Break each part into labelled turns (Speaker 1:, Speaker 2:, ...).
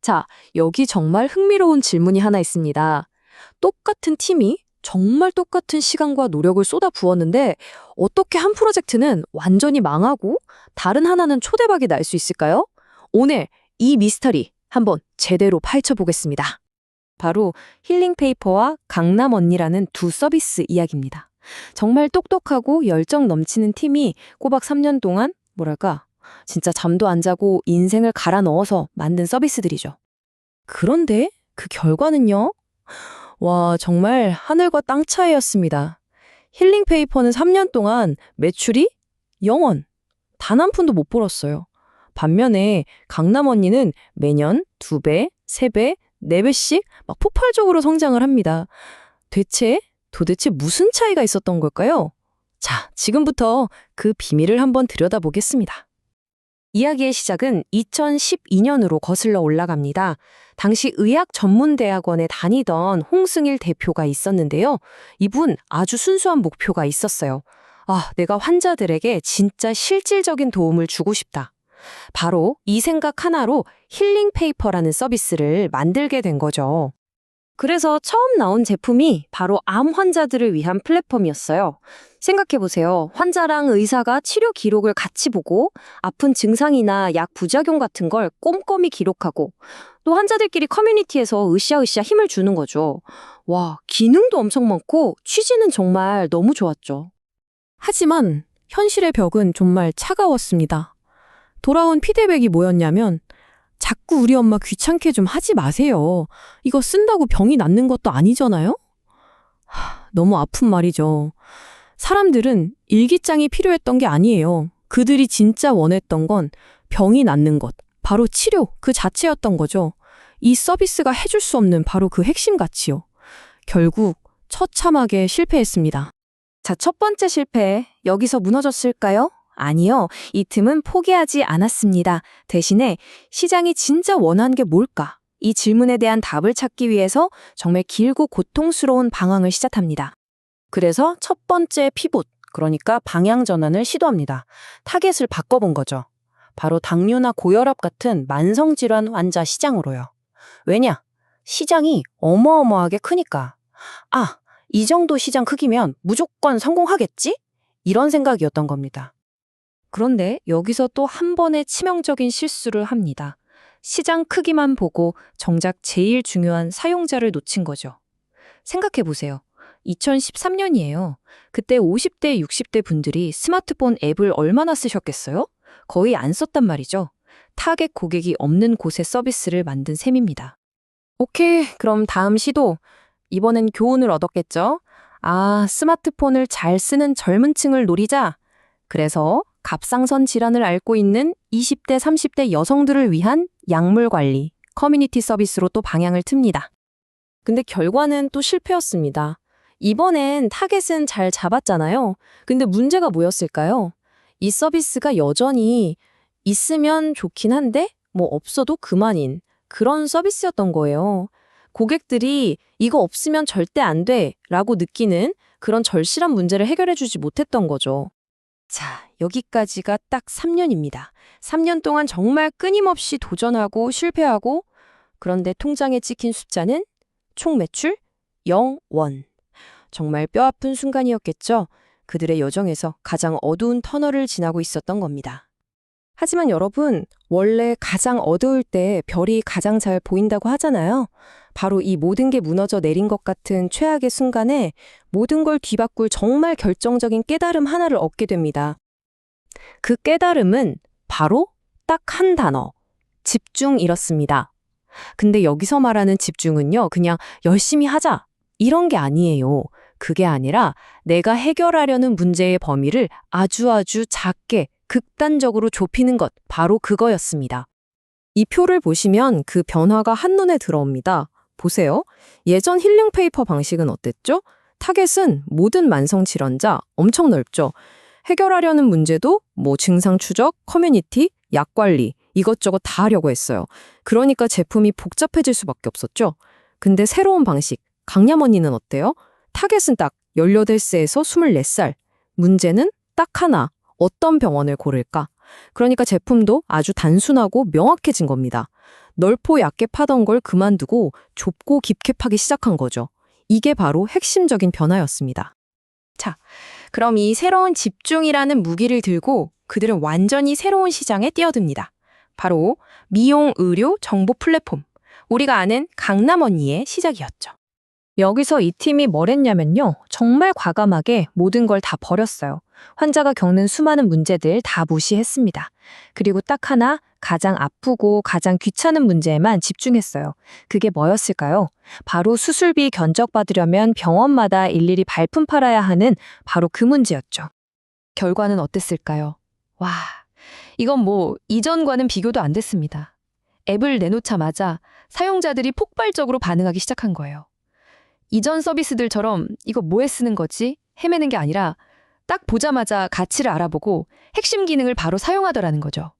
Speaker 1: 자, 여기 정말 흥미로운 질문이 하나 있습니다. 똑같은 팀이 정말 똑같은 시간과 노력을 쏟아 부었는데 어떻게 한 프로젝트는 완전히 망하고 다른 하나는 초대박이 날 수 있을까요? 오늘 이 미스터리 한번 제대로 파헤쳐 보겠습니다. 바로 힐링 페이퍼와 강남 언니라는 두 서비스 이야기입니다. 정말 똑똑하고 열정 넘치는 팀이 꼬박 3년 동안 뭐랄까 진짜 잠도 안 자고 인생을 갈아 넣어서 만든 서비스들이죠. 그런데 그 결과는요? 와, 정말 하늘과 땅 차이였습니다. 힐링 페이퍼는 3년 동안 매출이 0원, 단 한 푼도 못 벌었어요. 반면에 강남 언니는 매년 2배, 3배, 4배씩 막 폭발적으로 성장을 합니다. 대체, 도대체 무슨 차이가 있었던 걸까요? 자, 지금부터 그 비밀을 한번 들여다보겠습니다. 이야기의 시작은 2012년으로 거슬러 올라갑니다. 당시 의학 전문대학원에 다니던 홍승일 대표가 있었는데요. 이분 아주 순수한 목표가 있었어요. 아, 내가 환자들에게 진짜 실질적인 도움을 주고 싶다. 바로 이 생각 하나로 힐링 페이퍼라는 서비스를 만들게 된 거죠. 그래서 처음 나온 제품이 바로 암 환자들을 위한 플랫폼이었어요. 생각해보세요. 환자랑 의사가 치료 기록을 같이 보고 아픈 증상이나 약 부작용 같은 걸 꼼꼼히 기록하고 또 환자들끼리 커뮤니티에서 으쌰으쌰 힘을 주는 거죠. 와, 기능도 엄청 많고 취지는 정말 너무 좋았죠. 하지만 현실의 벽은 정말 차가웠습니다. 돌아온 피드백이 뭐였냐면 자꾸 우리 엄마 귀찮게 좀 하지 마세요. 이거 쓴다고 병이 낫는 것도 아니잖아요? 하, 너무 아픈 말이죠. 사람들은 일기장이 필요했던 게 아니에요. 그들이 진짜 원했던 건 병이 낫는 것, 바로 치료 그 자체였던 거죠. 이 서비스가 해줄 수 없는 바로 그 핵심 가치요. 결국 처참하게 실패했습니다. 자, 첫 번째 실패. 여기서 무너졌을까요? 아니요. 이 틈은 포기하지 않았습니다. 대신에 시장이 진짜 원하는 게 뭘까? 이 질문에 대한 답을 찾기 위해서 정말 길고 고통스러운 방황을 시작합니다. 그래서 첫 번째 피봇, 그러니까 방향 전환을 시도합니다. 타겟을 바꿔본 거죠. 바로 당뇨나 고혈압 같은 만성질환 환자 시장으로요. 왜냐? 시장이 어마어마하게 크니까. 아, 이 정도 시장 크기면 무조건 성공하겠지? 이런 생각이었던 겁니다. 그런데 여기서 또 한 번의 치명적인 실수를 합니다. 시장 크기만 보고 정작 제일 중요한 사용자를 놓친 거죠. 생각해 보세요. 2013년이에요. 그때 50대, 60대 분들이 스마트폰 앱을 얼마나 쓰셨겠어요? 거의 안 썼단 말이죠. 타겟 고객이 없는 곳에 서비스를 만든 셈입니다. 오케이, 그럼 다음 시도. 이번엔 교훈을 얻었겠죠? 아, 스마트폰을 잘 쓰는 젊은 층을 노리자. 그래서 갑상선 질환을 앓고 있는 20대, 30대 여성들을 위한 약물 관리, 커뮤니티 서비스로 또 방향을 틉니다. 근데 결과는 또 실패였습니다. 이번엔 타겟은 잘 잡았잖아요. 근데 문제가 뭐였을까요? 이 서비스가 여전히 있으면 좋긴 한데 뭐 없어도 그만인 그런 서비스였던 거예요. 고객들이 이거 없으면 절대 안 돼 라고 느끼는 그런 절실한 문제를 해결해 주지 못했던 거죠. 자, 여기까지가 딱 3년입니다. 3년 동안 정말 끊임없이 도전하고 실패하고 그런데 통장에 찍힌 숫자는 총 매출 0원. 정말 뼈아픈 순간이었겠죠. 그들의 여정에서 가장 어두운 터널을 지나고 있었던 겁니다. 하지만 여러분, 원래 가장 어두울 때 별이 가장 잘 보인다고 하잖아요. 바로 이 모든 게 무너져 내린 것 같은 최악의 순간에 모든 걸 뒤바꿀 정말 결정적인 깨달음 하나를 얻게 됩니다. 그 깨달음은 바로 딱 한 단어, 집중이었습니다. 근데 여기서 말하는 집중은요, 그냥 열심히 하자. 이런 게 아니에요. 그게 아니라 내가 해결하려는 문제의 범위를 아주 아주 작게, 극단적으로 좁히는 것, 바로 그거였습니다. 이 표를 보시면 그 변화가 한눈에 들어옵니다. 보세요. 예전 힐링 페이퍼 방식은 어땠죠? 타겟은 모든 만성 질환자 엄청 넓죠. 해결하려는 문제도 뭐 증상 추적, 커뮤니티, 약 관리 이것저것 다 하려고 했어요. 그러니까 제품이 복잡해질 수밖에 없었죠. 근데 새로운 방식, 강남 언니는 어때요? 타겟은 딱 18세에서 24살. 문제는 딱 하나. 어떤 병원을 고를까? 그러니까 제품도 아주 단순하고 명확해진 겁니다. 넓고 얕게 파던 걸 그만두고 좁고 깊게 파기 시작한 거죠. 이게 바로 핵심적인 변화였습니다.
Speaker 2: 그럼 이 새로운 집중이라는 무기를 들고 그들은 완전히 새로운 시장에 뛰어듭니다. 바로 미용 의료 정보 플랫폼. 우리가 아는 강남 언니의 시작이었죠.
Speaker 1: 여기서 이 팀이 뭘 했냐면요. 정말 과감하게 모든 걸 다 버렸어요. 환자가 겪는 수많은 문제들 다 무시했습니다. 그리고 딱 하나 가장 아프고 가장 귀찮은 문제에만 집중했어요. 그게 뭐였을까요? 바로 수술비 견적받으려면 병원마다 일일이 발품 팔아야 하는 바로 그 문제였죠.
Speaker 2: 결과는 어땠을까요? 와, 이건 뭐 이전과는 비교도 안 됐습니다. 앱을 내놓자마자 사용자들이 폭발적으로 반응하기 시작한 거예요. 이전 서비스들처럼 이거 뭐에 쓰는 거지? 헤매는 게 아니라 딱 보자마자 가치를 알아보고 핵심 기능을 바로 사용하더라는 거죠.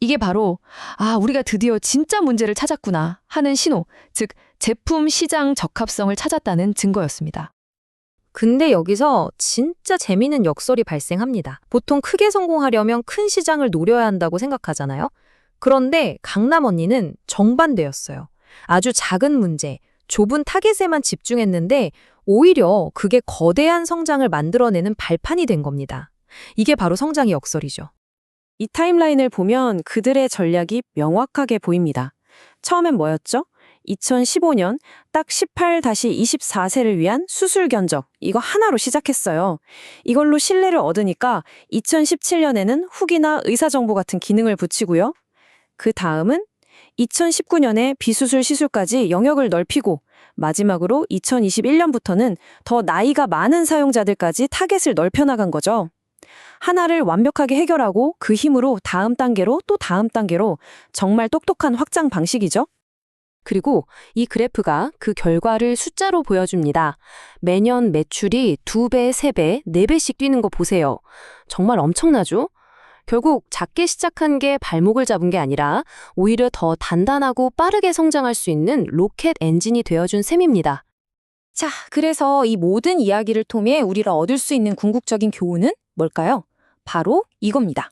Speaker 2: 이게 바로 아, 우리가 드디어 진짜 문제를 찾았구나 하는 신호, 즉 제품 시장 적합성을 찾았다는 증거였습니다.
Speaker 1: 근데 여기서 진짜 재미있는 역설이 발생합니다. 보통 크게 성공하려면 큰 시장을 노려야 한다고 생각하잖아요. 그런데 강남 언니는 정반대였어요. 아주 작은 문제, 좁은 타겟에만 집중했는데 오히려 그게 거대한 성장을 만들어내는 발판이 된 겁니다. 이게 바로 성장의 역설이죠.
Speaker 3: 이 타임라인을 보면 그들의 전략이 명확하게 보입니다. 처음엔 뭐였죠? 2015년 딱 18-24세를 위한 수술 견적 이거 하나로 시작했어요. 이걸로 신뢰를 얻으니까 2017년에는 후기나 의사 정보 같은 기능을 붙이고요. 그 다음은 2019년에 비수술 시술까지 영역을 넓히고 마지막으로 2021년부터는 더 나이가 많은 사용자들까지 타겟을 넓혀나간 거죠. 하나를 완벽하게 해결하고 그 힘으로 다음 단계로 또 다음 단계로 정말 똑똑한 확장 방식이죠.
Speaker 1: 그리고 이 그래프가 그 결과를 숫자로 보여줍니다. 매년 매출이 2배, 3배, 4배씩 뛰는 거 보세요. 정말 엄청나죠? 결국 작게 시작한 게 발목을 잡은 게 아니라 오히려 더 단단하고 빠르게 성장할 수 있는 로켓 엔진이 되어준 셈입니다.
Speaker 2: 자, 그래서 이 모든 이야기를 통해 우리가 얻을 수 있는 궁극적인 교훈은 뭘까요? 바로 이겁니다.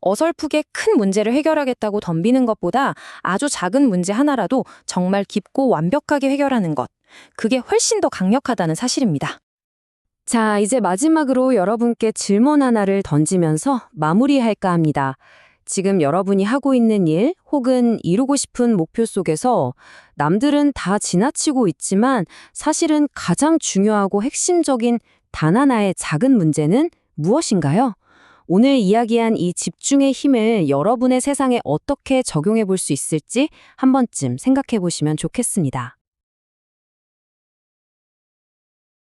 Speaker 2: 어설프게 큰 문제를 해결하겠다고 덤비는 것보다 아주 작은 문제 하나라도 정말 깊고 완벽하게 해결하는 것. 그게 훨씬 더 강력하다는 사실입니다.
Speaker 1: 자, 이제 마지막으로 여러분께 질문 하나를 던지면서 마무리할까 합니다. 지금 여러분이 하고 있는 일 혹은 이루고 싶은 목표 속에서 남들은 다 지나치고 있지만 사실은 가장 중요하고 핵심적인 단 하나의 작은 문제는 무엇인가요? 오늘 이야기한 이 집중의 힘을 여러분의 세상에 어떻게 적용해 볼 수 있을지 한 번쯤 생각해 보시면 좋겠습니다.